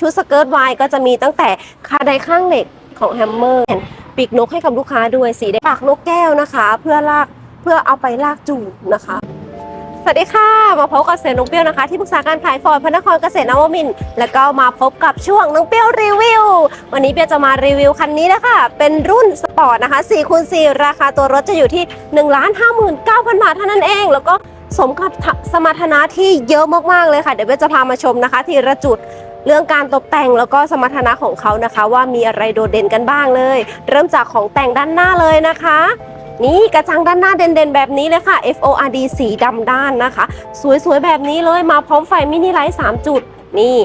ชุดสเกิร์ตวายก็จะมีตั้งแต่คาไดข้างเหล็กของแฮมเมอร์ปีกนกให้กับลูกค้าด้วยสีแดงปากนกแก้วนะคะ เพื่อลากเพื่อเอาไปลากจูบนะคะสวัสดีค่ะ มาพบกับเซนน้องเปี้ยวนะคะ ที่ปรึกษาการขายฟอร์ดพระนครเกษตรนวมินทร์แล้วก็มาพบกับช่วงน้องเปี้ยวรีวิว วันนี้เปี้ยวจะมารีวิวคันนี้นะคะเป็นรุ่นสปอร์ตนะคะ4คูณ4ราคาตัวรถจะอยู่ที่ 1 5 9 0 0 0 บาทเท่านั้นเอง แล้วก็สมกับสมรรถนะที่เยอะมากๆเลยค่ะ เดี๋ยวเปี้ยวจะพามาชมนะคะ ทีละจุด เรื่องการตกแต่งแล้วก็สมรรถนะของเขานะคะ ว่ามีอะไรโดดเด่นกันบ้างเลย เริ่มจากของแต่งด้านหน้าเลยนะคะ นี่กระจังด้านหน้าเด่นๆ แบบนี้เลยค่ะ FORD สีดำด้านนะคะ สวยๆ แบบนี้เลยมาพร้อมไฟมินิไลท์3จุด นี่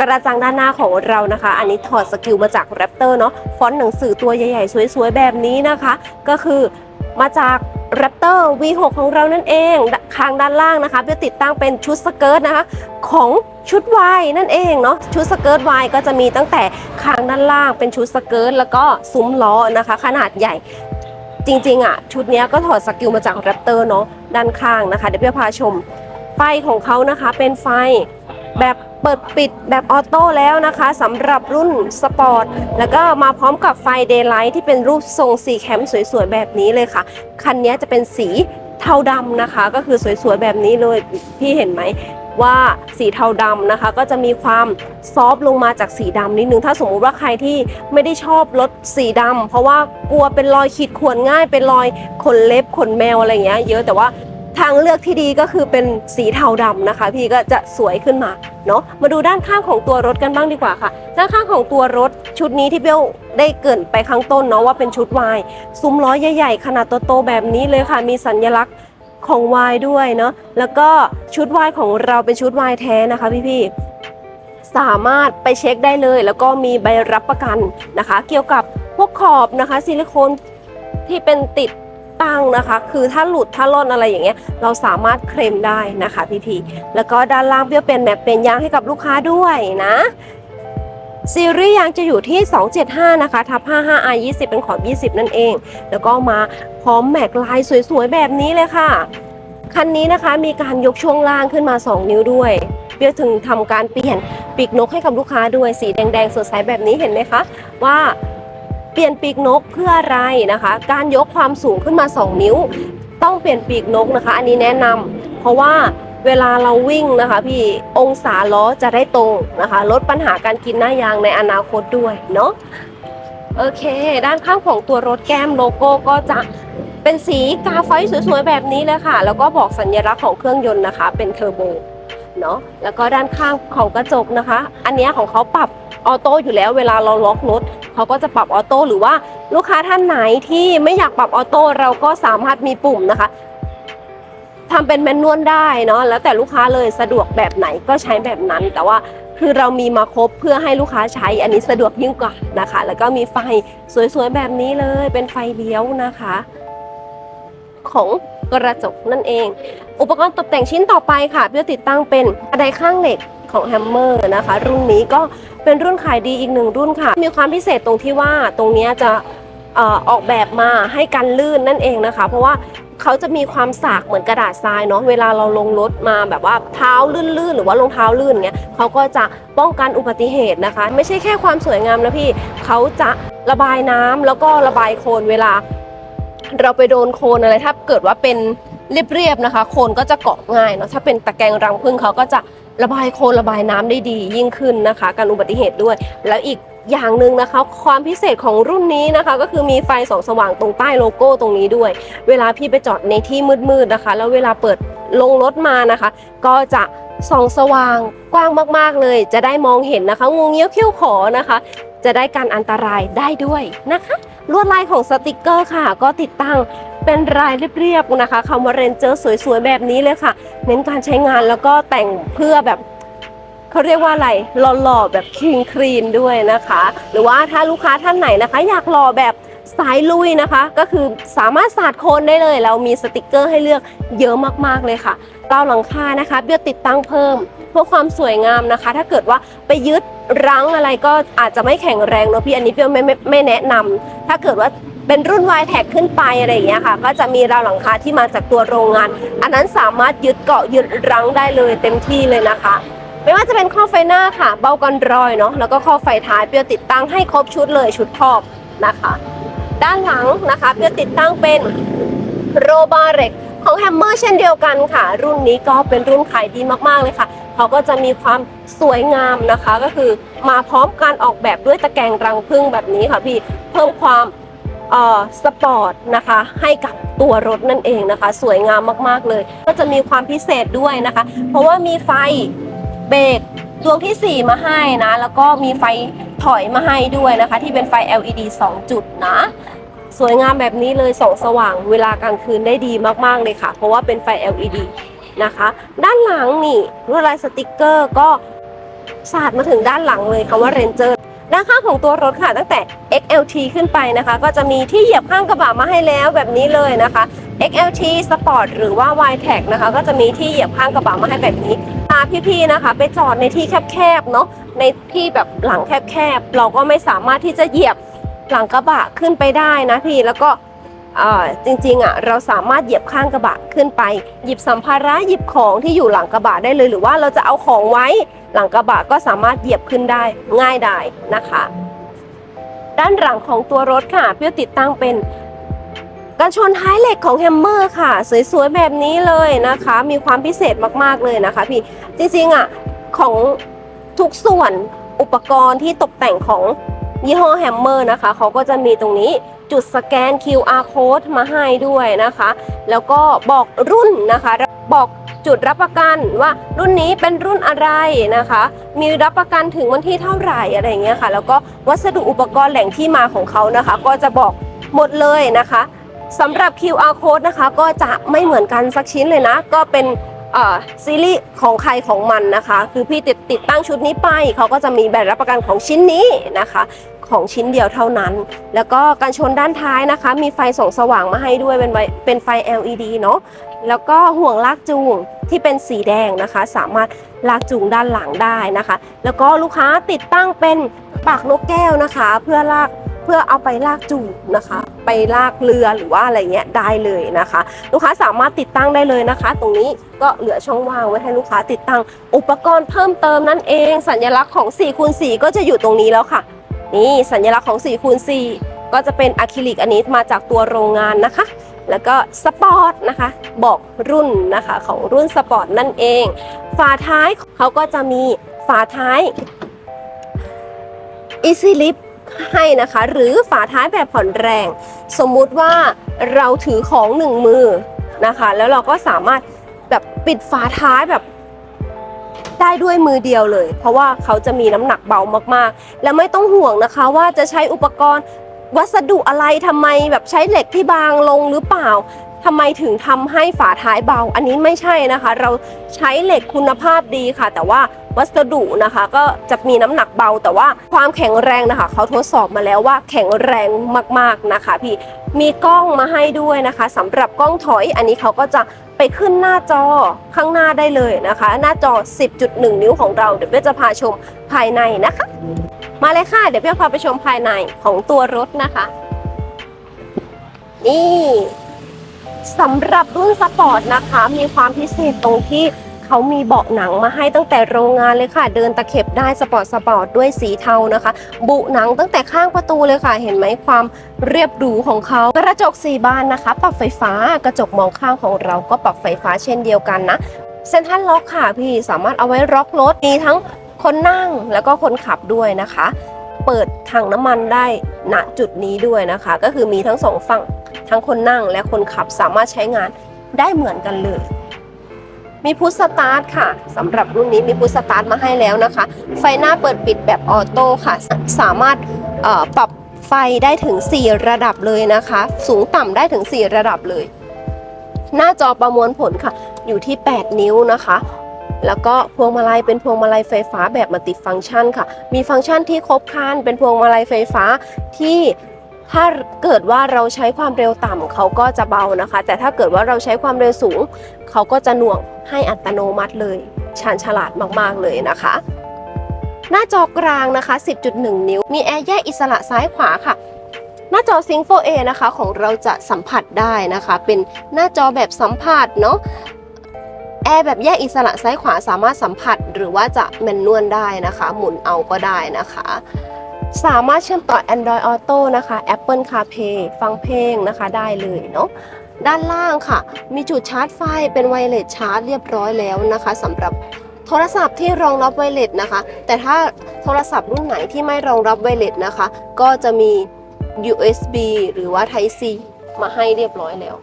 กระจังด้านหน้าของเรานะคะ อันนี้ถอดสกิลมาจากแรปเตอร์เนาะฟอนต์หนังสือตัวใหญ่ๆ สวยๆ แบบนี้นะคะ ก็คือมาจาก แรปเตอร์ V6 ของเรานั่นเองคางด้านล่างนะคะเพื่อติดตั้งเป็นชุดสเกิร์ตนะคะของชุดวายนั่นเองเนาะชุดสเกิร์ตวายก็จะมีตั้งแต่คางด้านล่างเป็นชุดสเกิร์ตแล้วก็ซุ้มล้อนะคะ ขนาดใหญ่จริงๆอะชุดนี้ก็ถอดสกิลมาจากแรปเตอร์เนาะด้านข้างนะคะ เดี๋ยวพี่พาชม ไฟของเขานะคะเป็นไฟ แบบเปิดปิดแบบออโต้แล้วนะคะสำหรับรุ่นสปอร์ตแล้วก็มาพร้อมกับไฟเดย์ไลท์ที่เป็นรูปทรงสีแคมสวยๆ แบบนี้เลยค่ะ คันนี้จะเป็นสีเทาดำนะคะ ก็คือสวยๆ แบบนี้เลยพี่เห็นไหมว่าสีเทาดำนะคะ ก็จะมีความซอฟต์ลงมาจากสีดำนิดนึงถ้าสมมุติว่าใครที่ไม่ได้ชอบรถสีดำเพราะว่ากลัวเป็นรอยขีดข่วนง่ายเป็นรอยขนเล็บขนแมวอะไรเงี้ยเยอะแต่ว่า ทางเลือกที่ดีก็คือเป็นสีเทาดำนะคะ พี่ก็จะสวยขึ้นมาเนาะมาดูด้านข้างของตัวรถกันบ้างดีกว่าค่ะ ด้านข้างของตัวรถชุดนี้ที่เบลได้เกินไปข้างต้นเนาะว่าเป็นชุดวายซุ้มล้อใหญ่ๆขนาดโตๆแบบนี้เลยค่ะ มีสัญลักษณ์ของวายด้วยเนาะแล้วก็ชุดวายของเราเป็นชุดวายแท้นะคะพี่ๆสามารถไปเช็คได้เลย แล้วก็มีใบรับประกันนะคะ เกี่ยวกับพวกขอบนะคะซิลิโคนที่เป็นติด ตั้งนะคะ คือถ้าหลุดถ้าล่อนอะไรอย่างเงี้ยเราสามารถเคลมได้นะคะพี่ๆแล้วก็ด้านล่างเบี้ยเป็นแบบเป็นยางให้กับลูกค้าด้วยนะซีรีส์ยางจะอยู่ที่ 275 นะคะ ทับ 55 i 20 เป็นขอบ 20 นั่นเอง แล้วก็มาพร้อมแม็กลายสวยๆ แบบนี้เลยค่ะ คันนี้นะคะมีการยกช่วงล่างขึ้นมา 2 นิ้วด้วยเพื่อถึงทำการเปลี่ยนปีกนกให้กับลูกค้าด้วย สีแดงๆ สดใสแบบนี้เห็นไหมคะ ว่า เปลี่ยนปีกนกเพื่ออะไรนะคะ การยกความสูงขึ้นมา 2 นิ้ว ต้องเปลี่ยนปีกนกนะคะ อันนี้แนะนำเพราะว่าเวลาเราวิ่งนะคะ พี่องศาล้อจะได้ตรงนะคะ ลดปัญหาการกินหน้ายางในอนาคตด้วยเนาะโอเค ด้านข้างของตัวรถแก้มโลโก้ก็จะเป็นสีกาไฟสวยๆแบบนี้เลยค่ะ แล้วก็บอกสัญลักษณ์ของเครื่องยนต์นะคะ เป็นเทอร์โบเนาะแล้วก็ด้านข้างของกระจกนะคะ อันนี้ของเขาปรับ ออโต้อยู่แล้วเวลาเราล็อกรถเขาก็จะปรับออโต้หรือว่าลูกค้าท่านไหนที่ไม่อยากปรับออโต้เราก็สามารถมีปุ่มนะคะทำเป็นแมนนวลได้เนาะแล้วแต่ลูกค้าเลยสะดวกแบบไหนก็ใช้แบบนั้น แต่ว่าคือเรามีมาครบเพื่อให้ลูกค้าใช้อันนี้สะดวกยิ่งกว่านะคะ แล้วก็มีไฟสวยๆแบบนี้เลยเป็นไฟเลี้ยวนะคะ ของกระจกนั่นเอง อุปกรณ์ตกแต่งชิ้นต่อไปค่ะ เพื่อติดตั้งเป็นกระไดข้างเหล็กของแฮมเมอร์นะคะ รุ่นนี้ก็ เป็นรุ่นขายดีอีกหนึ่งรุ่นค่ะ มีความพิเศษตรงที่ว่าตรงนี้จะออกแบบมาให้กันลื่นนั่นเองนะคะ เพราะว่าเขาจะมีความสากเหมือนกระดาษทรายเนาะเวลาเราลงรถมาแบบว่าเท้าลื่นๆ หรือว่ารองเท้าลื่นเงี้ยเขาก็จะป้องกันอุบัติเหตุนะคะ ไม่ใช่แค่ความสวยงามนะพี่เขาจะระบายน้ำแล้วก็ระบายโคลนเวลา เราไปโดนโคลนอะไรถ้าเกิดว่าเป็นเรียบๆนะคะ โคลนก็จะเกาะง่ายเนาะถ้าเป็นตะแกรงรังผึ้งเขาก็จะ ระบายโคลนระบายน้ำได้ดียิ่งขึ้นนะคะ การอุบัติเหตุด้วย แล้วอีกอย่างหนึ่งนะคะ ความพิเศษของรุ่นนี้นะคะ ก็คือมีไฟสองสว่างตรงใต้โลโก้ตรงนี้ด้วย เวลาพี่ไปจอดในที่มืดๆนะคะ แล้วเวลาเปิดลงรถมานะคะ ก็จะส่องสว่างกว้างมากๆเลย จะได้มองเห็นนะคะงูเงี้ยวเขี้ยวขอนะคะ จะได้การอันตรายได้ด้วยนะคะ ลวดลายของสติกเกอร์ค่ะ ก็ติดตั้ง เป็นลายเรียบๆนะคะคำว่าเรนเจอร์สวยๆแบบนี้เลยค่ะ เน้นการใช้งานแล้วก็แต่งเพื่อแบบเขาเรียกว่าอะไรหล่อๆแบบคลีนคลีนด้วยนะคะ หรือว่าถ้าลูกค้าท่านไหนนะคะ อยากหล่อแบบสายลุยนะคะ ก็คือสามารถสาดโคนได้เลย เรามีสติกเกอร์ให้เลือกเยอะมากๆเลยค่ะเตาหลังคานะคะเบี้ยติดตั้งเพิ่มเพื่อความสวยงามนะคะ ถ้าเกิดว่าไปยึดรั้งอะไรก็อาจจะไม่แข็งแรงเนอะพี่อันนี้เปียไม่ไม่ไม่แนะนำถ้าเกิดว่า เป็นรุ่น y t แท็ขึ้นไปอะไรอย่างเงี้ยค่ะ ก็จะมีราวหลังคาที่มาจากตัวโรงงาน อันนั้นสามารถยึดเกาะยึดรั้งได้เลยเต็มที่เลยนะคะ ไม่ว่าจะเป็นข้อไฟหน้าค่ะ เบากันรอยเนาะแล้วก็ข้อไฟท้ายเปียวติดตั้งให้ครบชุดเลยชุดครอบนะคะ ด้านหลังนะคะเปียวติดตั้งเป็นโรบาเร็กของแฮมเมอร์เช่นเดียวกันค่ะ รุ่นนี้ก็เป็นรุ่นขายดีมากๆเลยค่ะเขาก็จะมีความสวยงามนะคะ ก็คือมาพร้อมการออกแบบด้วยตะแกรงรังผึ้งแบบนี้ค่ะพี่เพิ่มความ สปอร์ตนะคะให้กับตัวรถนั่นเองนะคะ สวยงามมากๆเลย ก็จะมีความพิเศษด้วยนะคะ เพราะว่ามีไฟเบรกดวงทีสี่ 4 มาให้นะ แล้วก็มีไฟถอยมาให้ด้วยนะคะ ที่เป็นไฟ LED 2 จุดนะ สวยงามแบบนี้เลยส่องสว่างเวลากลางคืนได้ดีมากๆเลยค่ะ เพราะว่าเป็นไฟ LED นะคะ ด้านหลังนี่ลวดลายสติกเกอร์ก็สาดมาถึงด้านหลังเลยคำว่า Ranger ด้านข้างของตัวรถค่ะ ตั้งแต่ XLT ขึ้นไปนะคะ ก็จะมีที่เหยียบข้างกระบะมาให้แล้วแบบนี้เลยนะคะ XLT Sport หรือว่า y t e c นะคะ ก็จะมีที่เหยียบข้างกระบะมาให้แบบนี้พาพี่ๆนะคะ ไปจอดในที่แคบๆเนาะในที่แบบหลังแคบๆเราก็ไม่สามารถที่จะเหยียบหลังกระบะขึ้นไปได้นะพี่แล้วก็จริงๆอะเราสามารถเหยียบข้างกระบะขึ้นไป หยิบสัมภาระหยิบของที่อยู่หลังกระบะได้เลย หรือว่าเราจะเอาของไว้ หลังกระบะก็สามารถเหยียบขึ้นได้ง่ายได้นะคะ ด้านหลังของตัวรถค่ะเพื่อติดตั้งเป็นกันชนท้ายเหล็กของแฮมเมอร์ค่ะ สวยๆแบบนี้เลยนะคะ มีความพิเศษมากๆเลยนะคะพี่จริงๆอะของทุกส่วนอุปกรณ์ที่ตกแต่งของยี่ห้อแฮมเมอร์นะคะเขาก็จะมีตรงนี้จุดสแกน QR code มาให้ด้วยนะคะ แล้วก็บอกรุ่นนะคะ บอก จุดรับประกันว่ารุ่นนี้เป็นรุ่นอะไรนะคะ มีรับประกันถึงวันที่เท่าไหร่อะไรอย่างเงี้ยค่ะ แล้วก็วัสดุอุปกรณ์แหล่งที่มาของเขานะคะ ก็จะบอกหมดเลยนะคะสำหรับ QR code นะคะ ก็จะไม่เหมือนกันสักชิ้นเลยนะ ก็เป็นซีรีส์ของใครของมันนะคะ คือพี่ติดติดตั้งชุดนี้ไป เขาก็จะมีแบบรับประกันของชิ้นนี้นะคะ ของชิ้นเดียวเท่านั้น แล้วก็การชนด้านท้ายนะคะ มีไฟส่องสว่างมาให้ด้วยเป็นไฟเป็นไฟ LED เนาะ แล้วก็ห่วงลากจูงที่เป็นสีแดงนะคะ สามารถลากจูงด้านหลังได้นะคะ แล้วก็ลูกค้าติดตั้งเป็นปากนกแก้วนะคะ เพื่อลากเพื่อเอาไปลากจูงนะคะ ไปลากเรือหรือว่าอะไรเงี้ยได้เลยนะคะ ลูกค้าสามารถติดตั้งได้เลยนะคะ ตรงนี้ก็เหลือช่องว่างไว้ให้ลูกค้าติดตั้ง อุปกรณ์เพิ่มเติมนั่นเอง สัญลักษณ์ของ4คูณ4ก็จะอยู่ตรงนี้แล้วค่ะ นี่สัญลักษณ์ของ4คูณ4ก็จะเป็นอะคริลิกอันนี้มาจากตัวโรงงานนะคะ แล้วก็สปอร์ตนะคะ บอกรุ่นนะคะของรุ่นสปอร์ตนั่นเอง ฝาท้ายเขาก็จะมีฝาท้าย Easy Lip ให้นะคะ หรือฝาท้ายแบบผ่อนแรง สมมุติว่าเราถือของหนึ่งมือนะคะ แล้วเราก็สามารถแบบปิดฝาท้ายแบบได้ด้วยมือเดียวเลย เพราะว่าเขาจะมีน้ำหนักเบามากๆ และไม่ต้องห่วงนะคะว่าจะใช้อุปกรณ์ วัสดุอะไรทำไมแบบใช้เหล็กที่บางลงหรือเปล่าทำไมถึงทำให้ฝาท้ายเบา อันนี้ไม่ใช่นะคะ เราใช้เหล็กคุณภาพดีค่ะ แต่ว่าวัสดุนะคะก็จะมีน้ำหนักเบา แต่ว่าความแข็งแรงนะคะ เขาทดสอบมาแล้วว่าแข็งแรงมากๆนะคะ พี่มีกล้องมาให้ด้วยนะคะสำหรับกล้องถอย อันนี้เขาก็จะไปขึ้นหน้าจอข้างหน้าได้เลยนะคะ หน้าจอ 10.1 นิ้วของเราเดี๋ยวเพื่อจะพาชมภายในนะคะ มาเลยค่ะ เดี๋ยวเพื่อพาไปชมภายในของตัวรถนะคะ นี่สำหรับรุ่นสปอร์ตนะคะ มีความพิเศษตรงที่เขามีเบาะหนังมาให้ตั้งแต่โรงงานเลยค่ะ เดินตะเข็บได้สปอร์ตสปอร์ตด้วยสีเทานะคะ บุหนังตั้งแต่ข้างประตูเลยค่ะ เห็นไหมความเรียบหรูของเขากระจกสีบานนะคะ ปรับไฟฟ้ากระจกมองข้างของเราก็ปรับไฟฟ้าเช่นเดียวกันนะเซ็นทรัลล็อกค่ะพี่สามารถเอาไว้ล็อกรถมีทั้ง คนนั่งแล้วก็คนขับด้วยนะคะ เปิดถังน้ำมันได้ณจุดนี้ด้วยนะคะ ก็คือมีทั้งสองฝั่งทั้งคนนั่งและคนขับสามารถใช้งานได้เหมือนกันเลยมีพุทสตาร์ทค่ะสำหรับรุ่นนี้มีพุทสตาร์ทมาให้แล้วนะคะ ไฟหน้าเปิดปิดแบบออโต้ค่ะ สามารถปรับไฟได้ถึง 4 ระดับเลยนะคะ สูงต่ำได้ถึง 4 ระดับเลย หน้าจอประมวลผลค่ะ อยู่ที่ 8 นิ้วนะคะ แล้วก็พวงมาลัยเป็นพวงมาลัยไฟฟ้าแบบมัลติฟังก์ชันค่ะ มีฟังก์ชันที่ครบครันเป็นพวงมาลัยไฟฟ้าที่ถ้าเกิดว่าเราใช้ความเร็วต่ำเขาก็จะเบานะคะ แต่ถ้าเกิดว่าเราใช้ความเร็วสูง เขาก็จะหน่วงให้อัตโนมัติเลยชาญฉลาดมากๆเลยนะคะ หน้าจอกลางนะคะ 10.1 นิ้ว มีแอร์แยกอิสระซ้ายขวาค่ะ หน้าจอ Sync 4A นะคะของเราจะสัมผัสได้นะคะ เป็นหน้าจอแบบสัมผัสเนาะ แอร์แบบแยกอิสระซ้ายขวาสามารถสัมผัสหรือว่าจะแมนนวลได้นะคะ หมุนเอาก็ได้นะคะ สามารถเชื่อมต่อ Android Auto นะคะ Apple CarPlay ฟังเพลงนะคะได้เลยเนาะด้านล่างค่ะ มีจุดชาร์จไฟเป็นไวเลสชาร์จเรียบร้อยแล้วนะคะสำหรับโทรศัพท์ที่รองรับไวเลสนะคะ แต่ถ้าโทรศัพท์รุ่นไหนที่ไม่รองรับไวเลสนะคะ ก็จะมี USB หรือว่า Type C มาให้เรียบร้อยแล้ว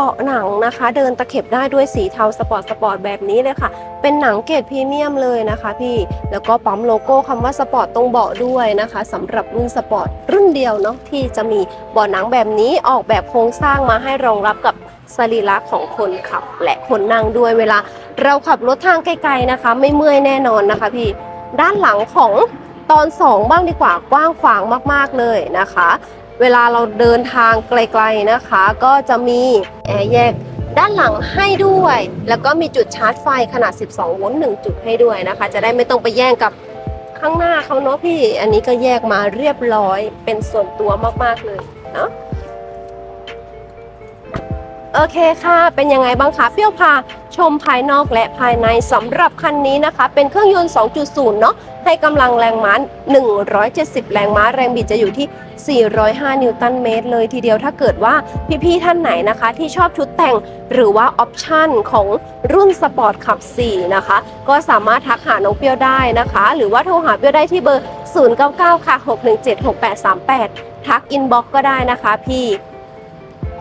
เบาะหนังนะคะ เดินตะเข็บได้ด้วยสีเทาสปอร์ตสปอร์ตแบบนี้เลยค่ะ เป็นหนังเกรดพรีเมียมเลยนะคะพี่ แล้วก็ปั๊มโลโก้คำว่าสปอร์ตตรงเบาะด้วยนะคะสำหรับรุ่นสปอร์ตรุ่นเดียวเนาะที่จะมีเบาะหนังแบบนี้ออกแบบโครงสร้างมาให้รองรับกับสรีระของคนขับ และคนนั่งด้วยเวลา เราขับรถทางไกลๆนะคะ ไม่เมื่อยแน่นอนนะคะพี่ ด้านหลังของตอน 2 บ้างดีกว่ากว้างขวางมากๆเลยนะคะ เวลาเราเดินทางไกลๆนะคะ ก็จะมีแอร์แยกด้านหลังให้ด้วย แล้วก็มีจุดชาร์จไฟขนาด 12 โวลต์1จุดให้ด้วยนะคะ จะได้ไม่ต้องไปแย่งกับข้างหน้าเขาเนาะพี่ อันนี้ก็แยกมาเรียบร้อยเป็นส่วนตัวมากๆเลยเนาะโอเคค่ะ เป็นยังไงบ้างคะเปรี้ยวพาชมภายนอกและภายในสำหรับคันนี้นะคะ เป็นเครื่องยนต์ 2.0 เนาะให้กำลังแรงม้า 170 แรงม้า แรงบิดจะอยู่ที่ 405 นิวตันเมตรเลยทีเดียวถ้าเกิดว่าพี่ๆท่านไหนนะคะ ที่ชอบชุดแต่งหรือว่าออปชั่นของรุ่นสปอร์ตขับ 4 นะคะ ก็สามารถทักหาน้องเปียวได้นะคะ หรือว่าโทรหาเปียวได้ที่เบอร์ 099 ค่ะ 6176838 ทักอินบ็อกก็ได้นะคะพี่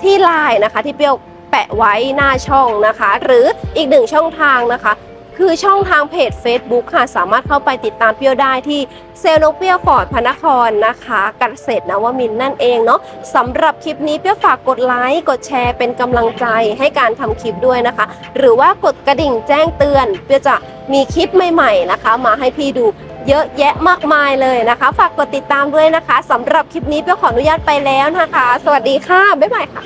ที่ไลน์นะคะที่เปียวแปะไว้หน้าช่องนะคะ หรืออีกหนึ่งช่องทางนะคะ คือช่องทางเพจ Facebook ค่ะ สามารถเข้าไปติดตามเปรี้ยวได้ที่เซลล์นกเปรี้ยวฟอร์ดพนครนะคะกเกษตรนวมินนั่นเองเนาะสำหรับคลิปนี้เปรี้ยวฝากกดไลค์กดแชร์เป็นกำลังใจให้การทำคลิปด้วยนะคะ หรือว่ากดกระดิ่งแจ้งเตือนเปียวจะมีคลิปใหม่ๆนะคะ มาให้พี่ดูเยอะแยะมากมายเลยนะคะ ฝากกดติดตามด้วยนะคะสำหรับคลิปนี้เปียวขออนุญาตไปแล้วนะคะ สวัสดีค่ะ บ๊ายบายค่ะ